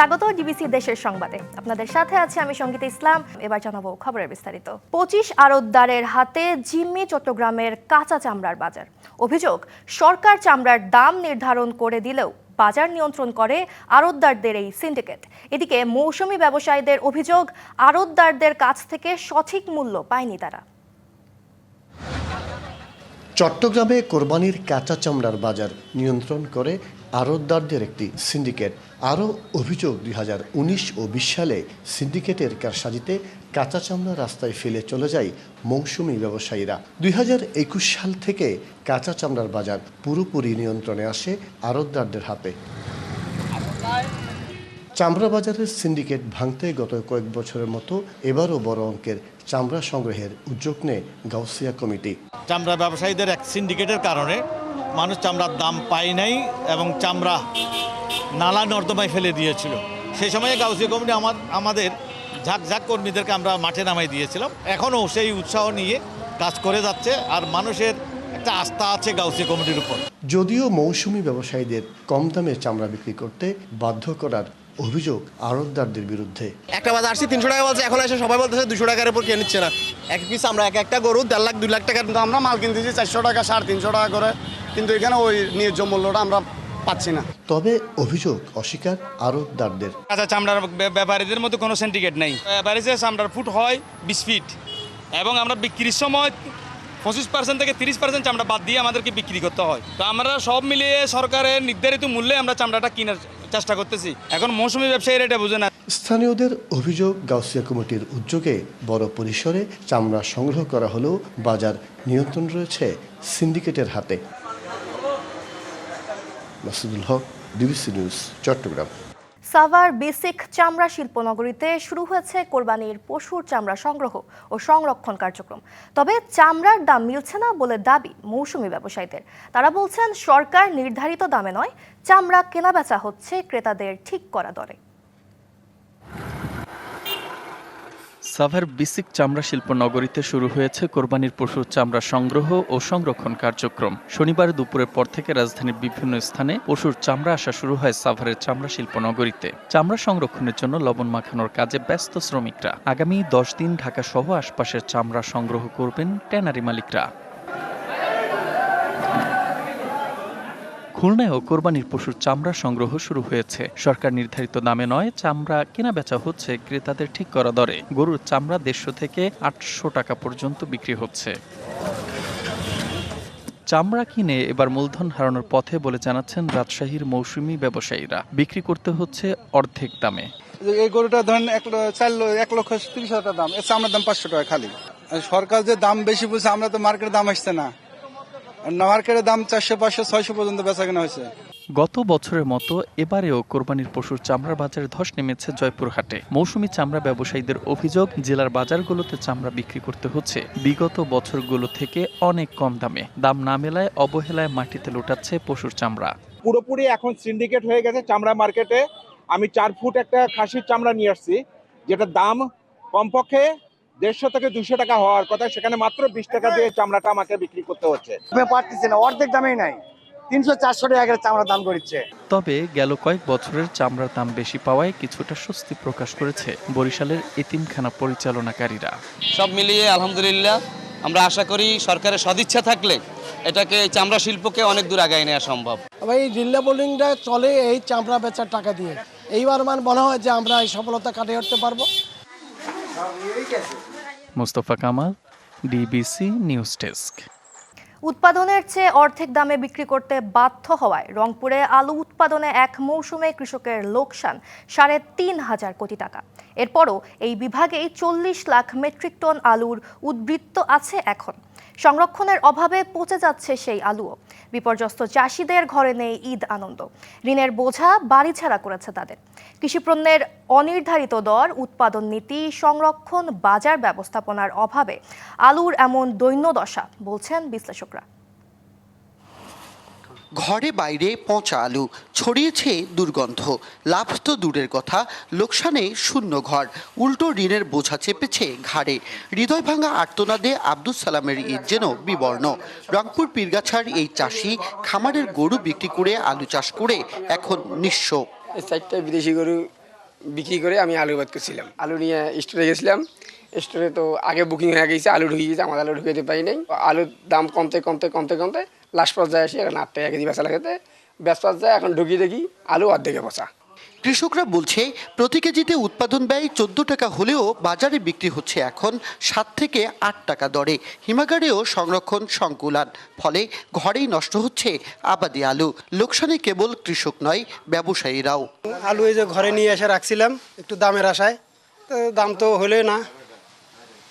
স্বাগত ডিবিসি দেশের সংবাদে। আপনাদের সাথে আছে আমি সংগীত ইসলাম। এবার জানাব খবরের বিস্তারিত। পঁচিশ আড়তদারের হাতে জিম্মি চট্টগ্রামের কাঁচা চামড়ার বাজার। অভিযোগ, সরকার চামড়ার দাম নির্ধারণ করে দিলেও বাজার নিয়ন্ত্রণ করে আড়তদারদের এই সিন্ডিকেট। এদিকে মৌসুমি ব্যবসায়ীদের অভিযোগ, আড়তদারদের কাছ থেকে সঠিক মূল্য পায়নি তারা। চট্টগ্রামে কোরবানির কাঁচা চামড়ার বাজার নিয়ন্ত্রণ করে আড়তদারদের একটি সিন্ডিকেট। আরও অভিযোগ, দুই হাজার উনিশ ও বিশ সালে সিন্ডিকেটের কারসাজিতে কাঁচা চামড়া রাস্তায় ফেলে চলে যায় মৌসুমি ব্যবসায়ীরা। দুই হাজার একুশ সাল থেকে কাঁচা চামড়ার বাজার পুরোপুরি নিয়ন্ত্রণে আসে আড়তদারদের হাতে। চামড়া বাজারের সিন্ডিকেট ভাঙতে গত কয়েক বছরের মতো এবারও বড় অঙ্কের চামড়া সংগ্রহের উদ্যোগ নেয় গাউসিয়া কমিটি। চামড়া ব্যবসায়ীদের এক সিন্ডিকেটের কারণে মানুষ চামড়ার দাম পায় নাই এবং চামড়া নালা নর্দমায় ফেলে দিয়েছিল। সেই সময়ে গাউসিয়া কমিটি আমার আমাদের ঝাঁক ঝাঁক কর্মীদেরকে আমরা মাঠে নামাই দিয়েছিলাম। এখনও সেই উৎসাহ নিয়ে কাজ করে যাচ্ছে আর মানুষের একটা আস্থা আছে গাউসিয়া কমিটির উপর। যদিও মৌসুমি ব্যবসায়ীদের কম দামে চামড়া বিক্রি করতে বাধ্য করার অভিযোগ আড়তদারদের বিরুদ্ধে। একটা বাজার আসছি তিনশো টাকা বলছে এখন এসে সবাই বলতেছে দুশো টাকার উপর কিনে নিচ্ছে না। এক পিস আমরা এক একটা গরু দেড় লাখ দুই লাখ টাকার কিন্তু আমরা মাল কিনতেছি চারশো টাকা সাড়ে তিনশো টাকা করে। কিন্তু এখানে ওই ন্যায্য মূল্যটা আমরা পাচ্ছি না। তবে অভিযোগ অস্বীকার আড়তদারদের কাঁচা চামড়ার ব্য- ব্যাপারীদের মতো কোনো সিন্ডিকেট নেই। ব্যাপারীতে চামড়ার ফুট হয় বিশ ফিট এবং আমরা বিক্রির সময় পঁচিশ পার্সেন্ট থেকে তিরিশ পার্সেন্ট চামড়া বাদ দিয়ে আমাদেরকে বিক্রি করতে হয়। তো আমরা সব মিলিয়ে সরকারের নির্ধারিত মূল্যে আমরা চামড়াটা কেনার চেষ্টা করতেছি। এখন মৌসুমি ব্যবসায়ীরা এটা বুঝে না। স্থানীয়দের অভিযোগ গাউসিয়া কমিটির উদ্যোগে বড় পরিসরে চামড়া সংগ্রহ করা হলেও বাজার নিয়ন্ত্রণ রয়েছে সিন্ডিকেটের হাতে। Masudul Haque DBC news, Chittagong. Savar basic চামড়া শিল্পনগরীতে শুরু হয়েছে কোরবানির পশুর চামড়া সংগ্রহ ও সংরক্ষণ কার্যক্রম। তবে চামড়ার দাম মিলছে না বলে দাবি মৌসুমি ব্যবসায়ীদের। তারা বলছেন, সরকার নির্ধারিত দামে নয়, চামড়া কেনাবেচা হচ্ছে ক্রেতাদের ঠিক করা দরে। সাভার বিসিক চামড়া শিল্প নগরীতে শুরু হয়েছে কোরবানির পশুর চামড়া সংগ্রহ ও সংরক্ষণ কার্যক্রম। শনিবার দুপুরের পর থেকে রাজধানীর বিভিন্ন স্থানে পশুর চামড়া আসা শুরু হয় সাভারের চামড়া শিল্প নগরীতে। চামড়া সংরক্ষণের জন্য লবণ মাখানোর কাজে ব্যস্ত শ্রমিকরা। আগামী দশ দিন ঢাকা সহ আশপাশের চামড়া সংগ্রহ করবেন ট্যানারি মালিকরা। খুলনায়ও কোরবানির পশুর চামড়া সংগ্রহ শুরু হয়েছে। সরকার নির্ধারিত দামে নয়, চামড়া কেনা বেচা হচ্ছে ক্রেতাদের ঠিক করা দরে। গরুর চামড়া দেড়শো থেকে আটশো টাকা পর্যন্ত বিক্রি হচ্ছে। চামড়া কিনে এবার মূলধন হারানোর পথে বলে জানাচ্ছেন রাজশাহীর মৌসুমী ব্যবসায়ীরা। বিক্রি করতে হচ্ছে অর্ধেক দামে। এই গরুটা ধরেন এক চার এক লক্ষ তিরিশ হাজার দাম। আমার দাম পাঁচশো টাকা খালি। সরকার যে দাম বেশি বলছে, আমরা তো মার্কেটের দাম আসছে না। মার্কেটের দাম চারশো পাঁচশো ছয়শো পর্যন্ত বেচা কেনা হয়েছে। গত বছরের মতো এবারেও কোরবানির পশুর চামড়ার বাজারে ধস নেমেছে জয়পুরহাটে। মৌসুমী চামড়া ব্যবসায়ীদের অভিযোগ জেলার বাজারগুলোতে চামড়া বিক্রি করতে হচ্ছে। বিগত বছরগুলো থেকে অনেক কম দামে। দাম না মেলায় অবহেলায় মাটিতে লুটাচ্ছে পশুর চামড়া। পুরোপুরি এখন সিন্ডিকেট হয়ে গেছে চামড়া মার্কেটে আমি চার ফুট একটা খাসির চামড়া নিয়ে আসছি যেটার দাম কমপক্ষে দেড়শো থেকে দুশো টাকা হওয়ার কথা সেখানে মাত্র বিশ টাকা দিয়ে চামড়াটা আমাকে বিক্রি করতে হচ্ছে। পারতেছি না অর্ধেক দামেই নাই। তিনশো চারশো টাকা দাম তবে গেল কয়েক বছরের চামড়ার দাম বেশি পাওয়ায় কিছুটা স্বস্তি প্রকাশ করেছে বরিশালের এতিমখানা পরিচালনাকারীরা। সব মিলিয়ে আলহামদুলিল্লাহ আমরা আশা করি সরকারের সদিচ্ছা থাকলে এটাকে চামড়া শিল্পকে অনেক দূর আগায় নেওয়া সম্ভব। এই রিলে বোলিংটা চলে এই চামড়া বেচার টাকা দিয়ে। এইবার আমার মনে হয় যে আমরা এই সফলতা কাটিয়ে উঠতে পারব। Mostafa Kamal DBC news desk উৎপাদনের চেয়ে অর্ধেক দামে বিক্রি করতে বাধ্য হওয়ায় রংপুরে আলু উৎপাদনে এক মৌসুমে কৃষকের লোকসান সাড়ে তিন হাজার কোটি টাকা। এরপরও এই বিভাগেই চল্লিশ লাখ মেট্রিক টন আলুর উদ্বৃত্ত আছে এখন। সংরক্ষণের অভাবে পচে যাচ্ছে সেই আলুও। বিপর্যস্ত চাষিদের ঘরে নেই ঈদ আনন্দ। ঋণের বোঝা বাড়ি ছাড়া করেছে তাদের। কৃষিপণ্যের অনির্ধারিত দর, উৎপাদন নীতি, সংরক্ষণ, বাজার ব্যবস্থাপনার অভাবে আলুর এমন দৈন্য দশা বলছেন বিশ্লেষকরা। ঘরে বাইরে পচা আলু, ছড়িয়েছে দুর্গন্ধ। লাভ তো দূরের কথা, লোকসানে শূন্য ঘর। উল্টো ঋণের বোঝা চেপেছে ঘাড়ে। হৃদয় ভাঙা আর্তনাদে আব্দুল সালামের ঈদ যেন বিবর্ণ। রংপুর পীরগাছার এই চাষি খামারের গরু বিক্রি করে আলু চাষ করে এখন নিঃস্ব। চারটা বিদেশি গরু বিক্রি করে আমি আলু বাদ করছিলাম। আলু নিয়ে স্টোরে গেছিলাম। স্টোরে তো আগে বুকিং হয়ে গেছে, আলু ঢুকে গেছে আমাদের আলু ঢুকে পাই নাই। আলুর দাম কমতে কমতে কমতে কমতে লাস্ট পর্যায়ে এসে এখন আট টাকা কেজি বেচা লাগাতে বেচ পর্যায়ে এখন ঢুকিয়ে দেখি আলু অর্ধেকে বসা কৃষকরা বলছে প্রতি কেজিতে উৎপাদন ব্যয় চোদ্দ টাকা হলেও বাজারে বিক্রি হচ্ছে এখন সাত থেকে আট টাকা দরে। হিমাগারেও সংরক্ষণ সংকুলান ফলে ঘরেই নষ্ট হচ্ছে আবাদি আলু। লোকসানে কেবল কৃষক নয় ব্যবসায়ীরাও। আলু এই যে ঘরে নিয়ে এসে রাখছিলাম একটু দামের আশায়। দাম তো হলে না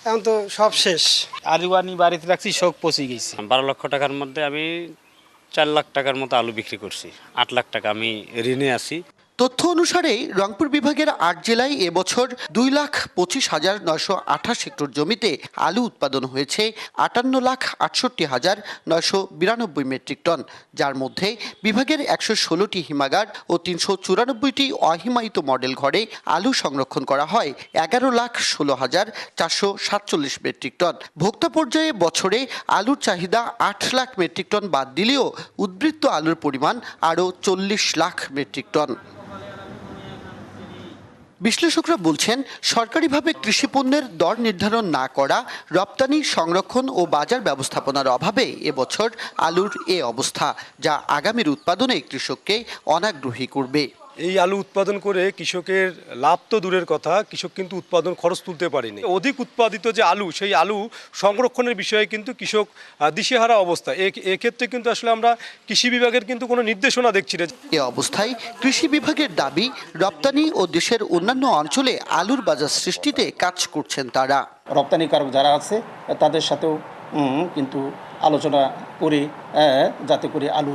এখন তো সব শেষ। আলু আনি বাড়িতে রাখছি শোক পচে গেছি। বারো লক্ষ টাকার মধ্যে আমি চার লাখ টাকার মতো আলু বিক্রি করছি। আট লাখ টাকা আমি ঋণে আছি। তথ্য অনুসারে, রংপুর বিভাগের আট জেলায় এবছর দুই লাখ পঁচিশ হাজার নয়শো আঠাশ হেক্টর জমিতে আলু উৎপাদন হয়েছে আটান্ন লাখ আটষট্টি হাজার নয়শো বিরানব্বই মেট্রিক টন, যার মধ্যে বিভাগের একশো ষোলোটি হিমাগার ও তিনশো চুরানব্বইটি অহিমায়িত মডেল ঘরে আলু সংরক্ষণ করা হয় এগারো লাখ ষোলো হাজার চারশো সাতচল্লিশ মেট্রিক টন। ভোক্তা পর্যায়ে বছরে আলুর চাহিদা আট লাখ মেট্রিক টন বাদ দিলেও উদ্বৃত্ত আলুর পরিমাণ আরও চল্লিশ লাখ মেট্রিক টন। বিশ্লেষকরা বলছেন, সরকারিভাবে কৃষি পণ্যের দর নির্ধারণ না করা, রপ্তানি, সংরক্ষণ ও বাজার ব্যবস্থাপনার অভাবে এবছর আলুর এ অবস্থা, যা আগামীর উৎপাদনে কৃষককে অনাগ্রহী করবে। এই আলু উৎপাদন করে কৃষকের লাভ তো দূরের কথা কৃষক কিন্তু উৎপাদন খরচ তুলতে পারেনি। অধিক উৎপাদিত যে আলু সেই আলু সংরক্ষণের বিষয়ে কিন্তু কৃষক দিশেহারা অবস্থা। এক্ষেত্রে কিন্তু আসলে আমরা কৃষি বিভাগের কিন্তু কোনো নির্দেশনা দেখছি না। এ অবস্থায় কৃষি বিভাগের দাবি রপ্তানি ও দেশের অন্যান্য অঞ্চলে আলুর বাজার সৃষ্টিতে কাজ করছেন তারা। রপ্তানিকারক যারা আছে তাদের সাথেও কিন্তু আলোচনা করে যাতে করে আলু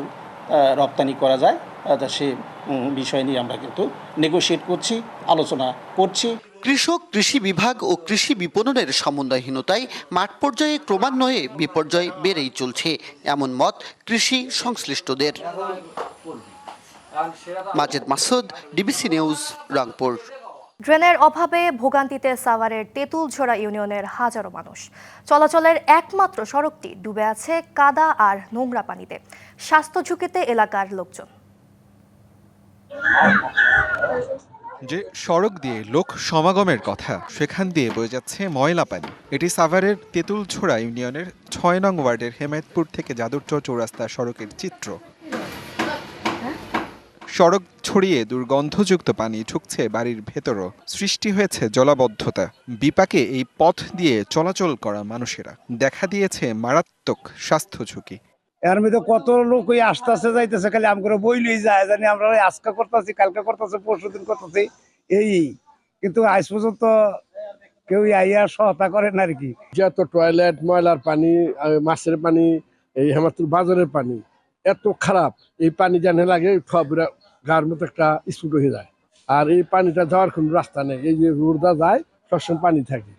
রপ্তানি করা যায় তা সে বিষয় নিয়ে আমরা কিন্তু নেগোশিয়েট করছি আলোচনা করছি। কৃষক কৃষি বিভাগ ও কৃষি বিপণনের সমন্বয়হীনতায় মাঠ পর্যায়ে ক্রমান্বয়ে বিপর্যয় বেড়েই চলছে। এমন মত কৃষি সংশ্লিষ্টদের। Majed Masud DBC news Rangpur. ড্রেনের অভাবে ভোগান্তিতে সাভারের তেঁতুলঝোড়া ইউনিয়নের হাজারো মানুষ। চলাচলের একমাত্র সড়কটি ডুবে আছে কাদা আর নোংরা পানিতে। স্বাস্থ্য ঝুঁকিতে এলাকার লোকজন। যে সড়ক দিয়ে লোক সমাগমের কথা, সেখান দিয়ে বয়ে যাচ্ছে ময়লা পানি। এটি সাভারের তেঁতুলছোড়া ইউনিয়নের ছয় নং ওয়ার্ডের হেমায়তপুর থেকে যাদুরচর চৌরাস্তা সড়কের চিত্র। সড়ক ছড়িয়ে দুর্গন্ধযুক্ত পানি ঢুকছে বাড়ির ভেতরও। সৃষ্টি হয়েছে জলাবদ্ধতা। বিপাকে এই পথ দিয়ে চলাচল করা মানুষেরা। দেখা দিয়েছে মারাত্মক স্বাস্থ্য ঝুঁকি। এর মধ্যে কত লোক ওই আসতেছে, যাইতেছে, খালি করে বই লই যায়, জানি আমরা আজকে করতেছি, কালকে করতেছি, পরশু দিন করতেছি, এই কিন্তু আজ পর্যন্ত কেউ আইয়া সহায়তা করেন আর কি। যত টয়লেট ময়লার পানি মাছের পানি, এই হেমাতুর বাজারের পানি, এত খারাপ। এই পানি জানে লাগে সবরা গার মতো একটা স্পুট হয়ে যায়। আর এই পানিটা যাওয়ার কোনো রাস্তা নেই। এই যে রোডটা যায়, সবসময় পানি থাকে।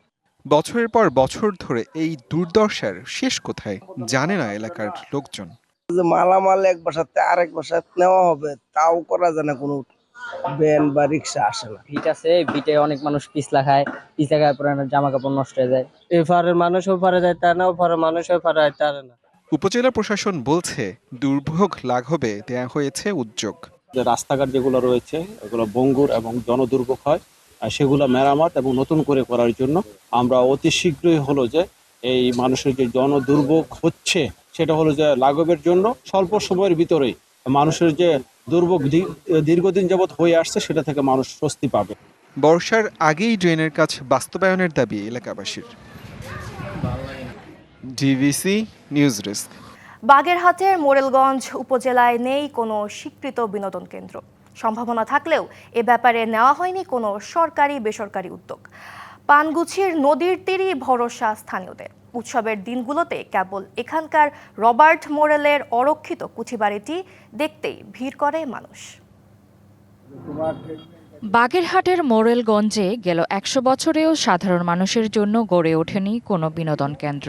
বছরের পর বছর ধরে এই দুর্দশার শেষ কোথায় জানে না এলাকার লোকজন। যে মালামাল এক বাসাতে আরেক বাসায় নেওয়া হবে তাও করা যায় না কোনো ভ্যান বা রিক্সা আসে না। ভিট আছে ভিটে অনেক মানুষ পিছলা খায় পিছলা খায় পরে জামা কাপড় নষ্ট হয়ে যায়। এপারের মানুষ ওপারে যায় তা না ওপারের মানুষ ওপারে যায় তা না। উপজেলা প্রশাসন বলছে দুর্ভোগ লাঘবে দেয়া হয়েছে উদ্যোগ। যে রাস্তাঘাট যেগুলো রয়েছে এগুলো বঙ্গুর এবং জনদুর্ভোগ হয়। সেগুলো মেরামত এবং নতুন করে করার জন্য আমরা অতি শীঘ্রই হলো যে এই মানুষের যে জনদুর্ভোগ হচ্ছে সেটা হলো যে লাঘবের জন্য স্বল্প সময়ের ভিতরেই মানুষের যে দুর্ভোগ দীর্ঘদিন যাবৎ হয়ে আসছে সেটা থেকে মানুষ স্বস্তি পাবে। বর্ষার আগেই ড্রেনের কাজ বাস্তবায়নের দাবি এলাকাবাসীর। ডিভিসি নিউজ ডেস্ক বাগেরহাটের মোরেলগঞ্জ উপজেলায় নেই কোনো স্বীকৃত বিনোদন কেন্দ্র। সম্ভাবনা থাকলেও এ ব্যাপারে নেওয়া হয়নি কোনো সরকারি, বেসরকারি উদ্যোগ। পানগুছির নদীর তীরই ভরসা স্থানীয়দের। উৎসবের দিনগুলোতে কেবল এখানকার রবার্ট মোরেলের অরক্ষিত কুঠিবাড়িটি দেখতেই ভিড় করে মানুষ। বাগেরহাটের মোরেলগঞ্জে গেল একশো বছরেও সাধারণ মানুষের জন্য গড়ে ওঠেনি কোনো বিনোদন কেন্দ্র।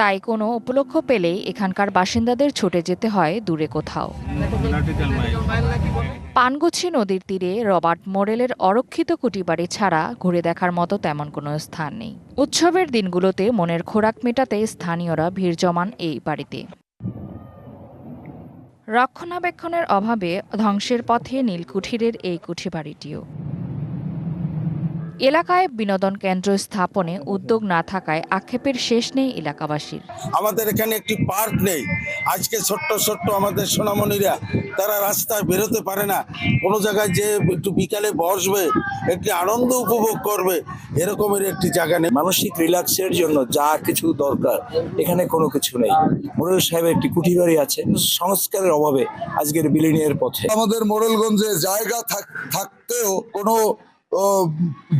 তাই কোনো উপলক্ষ পেলেই এখানকার বাসিন্দাদের ছুটে যেতে হয় দূরে কোথাও। পানগুছি নদীর তীরে রবার্ট মোরেলের অরক্ষিত কুটিবাড়ি ছাড়া ঘুরে দেখার মতো তেমন কোনো স্থান নেই। উৎসবের দিনগুলোতে মনের খোরাক মেটাতে স্থানীয়রা ভিড় জমান এই বাড়িতে। রক্ষণাবেক্ষণের অভাবে ধ্বংসের পথে নীলকুঠিরের এই কুঠিবাড়িটিও। এলাকায় বিনোদন কেন্দ্র স্থাপনে উদ্যোগ না থাকায় আক্ষেপের শেষ নেই এলাকাবাসীর। আমাদের এখানে একটি পার্ক নেই। আজকে ছোট্ট ছোট্ট আমাদের সোনামণিরা তারা রাস্তায় বেরোতে পারে না। কোনো জায়গায় যে একটু বিকালে বসবে একটি আনন্দ উপভোগ করবে এরকমের একটি জায়গা নেই। মানসিক রিল্যাক্সের জন্য যা কিছু দরকার এখানে কোনো কিছু নেই। মোরেল সাহেবের একটি কুঠি বাড়ি আছে সংস্কারের অভাবে আজকের বিলিনিয়ার পথে। আমাদের মোরেলগঞ্জে জায়গা থাক- থাকতেও কোনো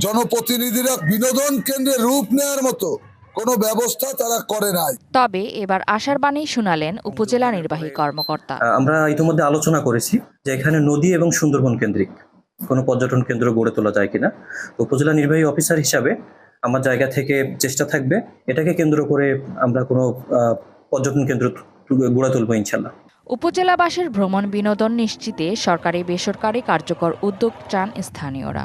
জনপ্রতিনিধিরা বিনোদন কেন্দ্রে রূপ নেওয়ার মতো কোনো ব্যবস্থা তারা করে নাই। তবে এবার আশার বাণী শোনালেন উপজেলা নির্বাহী কর্মকর্তা। আমরা ইতিমধ্যে আলোচনা করেছি যে এখানে নদী এবং সুন্দরবন কেন্দ্রিক কোনো পর্যটন কেন্দ্র গড়ে তোলা যায় কিনা। উপজেলা নির্বাহী অফিসার হিসাবে আমার জায়গা থেকে চেষ্টা থাকবে এটাকে কেন্দ্র করে আমরা কোনো আহ, পর্যটন কেন্দ্র গড়ে তুলবো ইনশাল্লাহ। উপজেলাবাসীর ভ্রমণ বিনোদন নিশ্চিতে সরকারি বেসরকারি কার্যকর উদ্যোগ চান স্থানীয়রা।